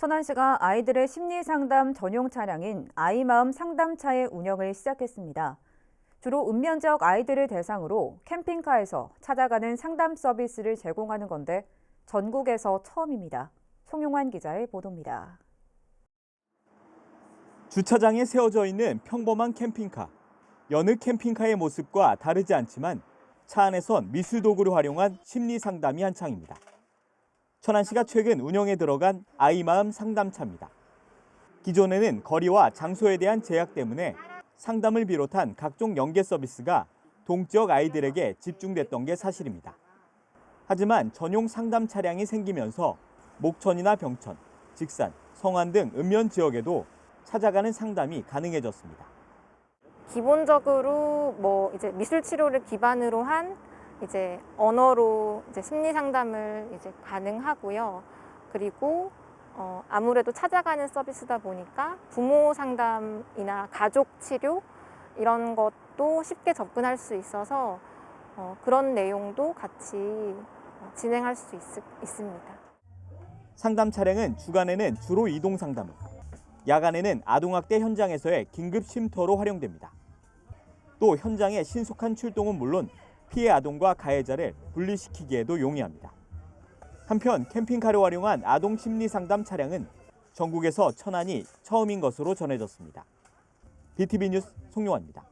천안시가 아이들의 심리 상담 전용 차량인 아이마음 상담차의 운영을 시작했습니다. 주로 읍면적 아이들을 대상으로 캠핑카에서 찾아가는 상담 서비스를 제공하는 건데 전국에서 처음입니다. 송용환 기자의 보도입니다. 주차장에 세워져 있는 평범한 캠핑카. 여느 캠핑카의 모습과 다르지 않지만 차 안에선 미술 도구를 활용한 심리 상담이 한창입니다. 천안시가 최근 운영에 들어간 아이마음 상담차입니다. 기존에는 거리와 장소에 대한 제약 때문에 상담을 비롯한 각종 연계 서비스가 동지역 아이들에게 집중됐던 게 사실입니다. 하지만 전용 상담 차량이 생기면서 목천이나 병천, 직산, 성안 등 읍면 지역에도 찾아가는 상담이 가능해졌습니다. 기본적으로 뭐 이제 미술 치료를 기반으로 한 이제 언어로 이제 심리 상담을 이제 가능하고요. 그리고 어 아무래도 찾아가는 서비스다 보니까 부모 상담이나 가족 치료 이런 것도 쉽게 접근할 수 있어서 어 그런 내용도 같이 어, 진행할 수 있, 있습니다. 상담 차량은 주간에는 주로 이동 상담을, 야간에는 아동학대 현장에서의 긴급 쉼터로 활용됩니다. 또 현장의 신속한 출동은 물론 피해 아동과 가해자를 분리시키기에도 용이합니다. 한편 캠핑카를 활용한 아동 심리 상담 차량은 전국에서 천안이 처음인 것으로 전해졌습니다. BTV 뉴스 송용환입니다.